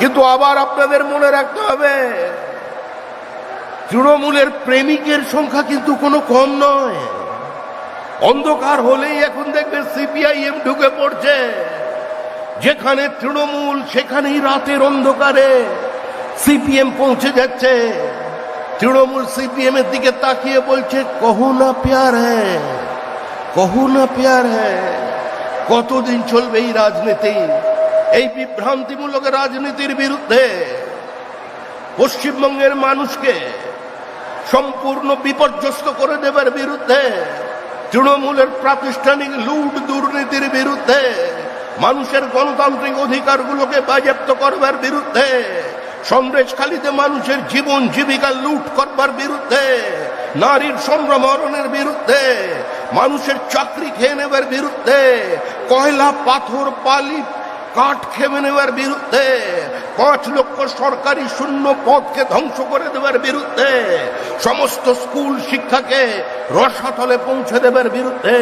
কিন্তু আবার আপনাদের মনে রাখতে হবে, তৃণমূলের প্রেমিকের সংখ্যা কিন্তু কোনো কম নয়। অন্ধকার হলেই এখন দেখবে সিপিআইএম ঢুকে পড়ছে, যেখানে তৃণমূল সেখানেই রাতের অন্ধকারে সিপিএম পৌঁছে যাচ্ছে। তৃণমূল সিপিএম এর দিকে তাকিয়ে বলছে, কহু না প্যার হ্যাঁ কহু না প্যার হ্যাঁ কতদিন চলবে এই রাজনীতি? এই বিভ্রান্তিমূলক রাজনীতির বিরুদ্ধে পশ্চিমবঙ্গের মানুষকে সম্পূর্ণ বিপর্যস্ত করে দেবার বিরুদ্ধে, তৃণমূলের প্রাতিষ্ঠানিক লুট দুর্নীতির বিরুদ্ধে, মানুষের গণতান্ত্রিক অধিকারগুলোকে বাজেয়াপ্ত করবার বিরুদ্ধে, সন্দেশখালীতে মানুষের জীবন জীবিকা লুট করবার বিরুদ্ধে, নারীর সম্ভ্রমরণের বিরুদ্ধে, মানুষের চাকরি খেয়ে নেবার বিরুদ্ধে, কয়লা পাথর পালি কাঠ খেমে নেওয়ার বিরুদ্ধে পাঁচ লক্ষ সরকারি শূন্য পদকে ধ্বংস করে দেওয়ার বিরুদ্ধে সমস্ত স্কুল শিক্ষাকে রসাতলে পৌঁছে দেবার বিরুদ্ধে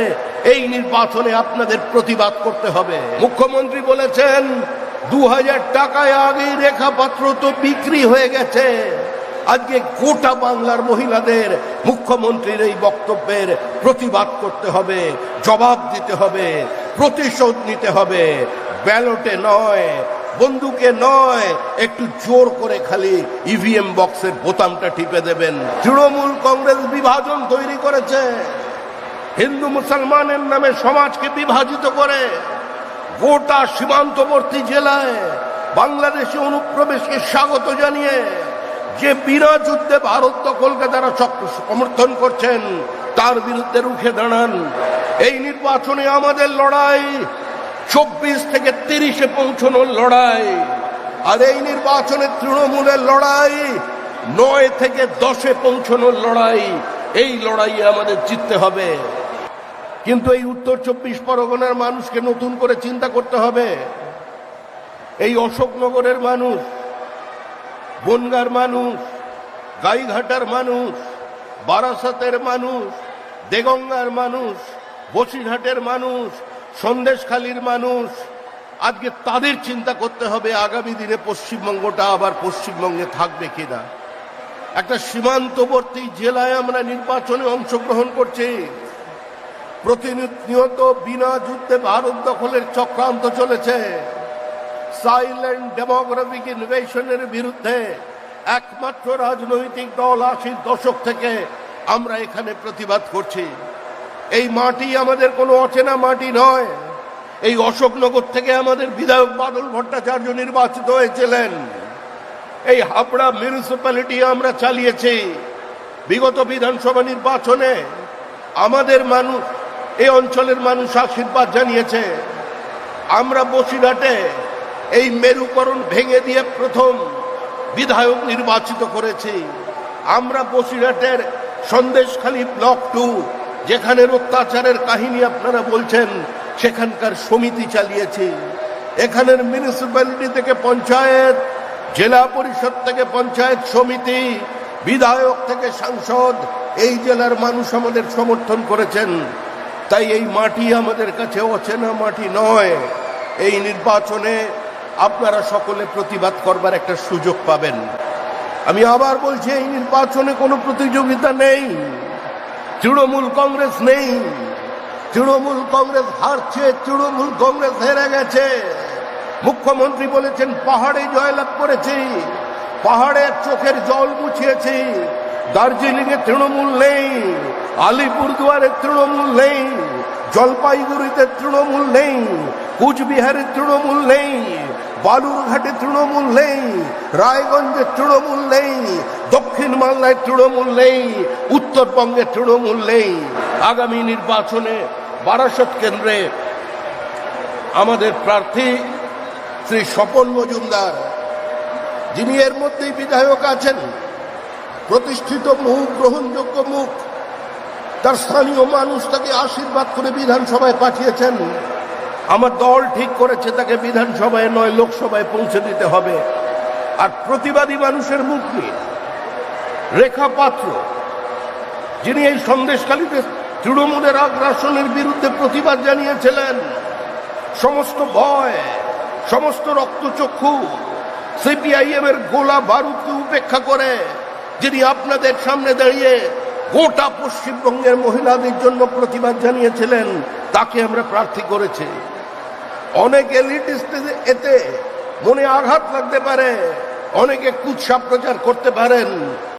এই নির্বাচনে আপনাদের প্রতিবাদ করতে হবে। মুখ্যমন্ত্রী বলেছেন দু হাজার টাকায় আগেই রেখাপাত্র তো বিক্রি হয়ে গেছে। আজকে গোটা বাংলার মহিলাদের মুখ্যমন্ত্রীর এই বক্তব্যের প্রতিবাদ করতে হবে, জবাব দিতে হবে, প্রতিশোধ নিতে হবে। ব্যালটে নয়, বন্দুকে নয়, একটু জোর করে খালি ইভিএম বক্সের বোতামটা টিপে দেবেন। তৃণমূল কংগ্রেস বিভাজন তৈরি করেছে। হিন্দু মুসলমানের নামে সমাজকে বিভাজিত করে গোটা সীমান্তবর্তী জেলায় বাংলাদেশে অনুপ্রবেশকে স্বাগত জানিয়ে যে বিনা যুদ্ধে ভারত দখলকে তারা সমর্থন করছেন, তার বিরুদ্ধে রুখে দাঁড়ান। এই নির্বাচনে আমাদের লড়াই চব্বিশ থেকে তিরিশে পৌঁছানোর লড়াই। আর এই নির্বাচনে তৃণমূলের লড়াই, নয় থেকে দশে পৌঁছানোর লড়াই, এই লড়াইয়ে আমাদের জিততে হবে। কিন্তু এই উত্তর চব্বিশ পরগনার মানুষকে নতুন করে চিন্তা করতে হবে। এই অশোকনগরের মানুষ, বনগার মানুষ, গাইঘাটার মানুষ, বারাসাতের মানুষ, দেগঙ্গার মানুষ, বসিরহাটের মানুষ সন্দেশখালীর মানুষ। আজকে তাদের চিন্তা করতে হবে আগামী দিনে পশ্চিমবঙ্গটা আবার পশ্চিমবঙ্গে থাকবে কিনা। একটা সীমান্তবর্তী জেলায় আমরা নির্বাচনে অংশগ্রহণ করছি। প্রতিনিয়ত বিনা যুদ্ধে ভারত দখলের চক্রান্ত চলেছে। সাইলেন্ট ডেমোগ্রাফিক ইনভেশনের বিরুদ্ধে একমাত্র রাজনৈতিক দল আশির দশক থেকে আমরা এখানে প্রতিবাদ করছি। এই মাটি আমাদের কোনো অচেনা মাটি নয়। এই অশোকনগর থেকে আমাদের বিধায়ক বাদল ভট্টাচার্য নির্বাচিত হয়েছিলেন। এই হাবড়া মিউনিসিপ্যালিটি আমরা চালিয়েছি। বিগত বিধানসভা নির্বাচনে আমাদের মানুষ, এই অঞ্চলের মানুষ আশীর্বাদ জানিয়েছে। আমরা বসিরহাটে এই মেরুকরণ ভেঙে দিয়ে প্রথম বিধায়ক নির্বাচিত করেছি। আমরা বসিরহাটের সন্দেশখালী ব্লক টু যেখানে অত্যাচারের কাহিনী আপনারা বলছেন, সেখানকার সমিতি চালিয়েছে। এখানের মিউনিসিপ্যালিটি থেকে পঞ্চায়েত, জেলা পরিষদ থেকে পঞ্চায়েত সমিতি, বিধায়ক থেকে সাংসদ, এই জেলার মানুষ আমাদের সমর্থন করেছেন। তাই এই মাটি আমাদের কাছে অচেনা মাটি নয়। এই নির্বাচনে আপনারা সকলে প্রতিবাদ করবার একটা সুযোগ পাবেন। আমি আবার বলছি, এই নির্বাচনে কোনো প্রতিযোগিতা নেই। তৃণমূল কংগ্রেস নেই। তৃণমূল কংগ্রেস হারছে, তৃণমূল কংগ্রেস হেরে গেছে। মুখ্যমন্ত্রী বলেছেন, পাহাড়ে জয়লাভ করেছি পাহাড়ের চোখের জল মুছিয়েছি। দার্জিলিং এ তৃণমূল নেই, আলিপুরদুয়ারে তৃণমূল নেই, জলপাইগুড়িতে তৃণমূল নেই কুচবিহারে তৃণমূল নেই, বালুরঘাটে তৃণমূল নেই, রায়গঞ্জে তৃণমূল নেই, দক্ষিণ বাংলায় তৃণমূল নেই, উত্তরবঙ্গে তৃণমূল নেই। আগামী নির্বাচনে বারাসত কেন্দ্রে আমাদের প্রার্থী শ্রী স্বপন মজুমদার, যিনি এর মধ্যেই বিধায়ক আছেন, প্রতিষ্ঠিত মুখ, গ্রহণযোগ্য মুখ, তার স্থানীয় মানুষ তাকে আশীর্বাদ করে বিধানসভায় পাঠিয়েছেন। আমার দল ঠিক করেছে, তাকে বিধানসভায় নয়, লোকসভায় পৌঁছে দিতে হবে। আর প্রতিবাদী মানুষের মুখ রেখা পাত্র, যিনি এই সন্দেশকালীতে তৃণমূলের আগ্রাসনের বিরুদ্ধে প্রতিবাদ জানিয়েছিলেন, সমস্ত ভয়, সমস্ত রক্তচক্ষু সিপিআইএম এর গোলা বারুদকে উপেক্ষা করে, যিনি আপনাদের সামনে দাঁড়িয়ে গোটা পশ্চিমবঙ্গের মহিলাদের জন্য প্রতিবাদ জানিয়েছিলেন, তাকে আমরা প্রার্থী করেছি। অনেক এলিটিস্ট এতে মনে আঘাত লাগতে পারে অনেকে কুৎসা প্রচার করতে পারেন।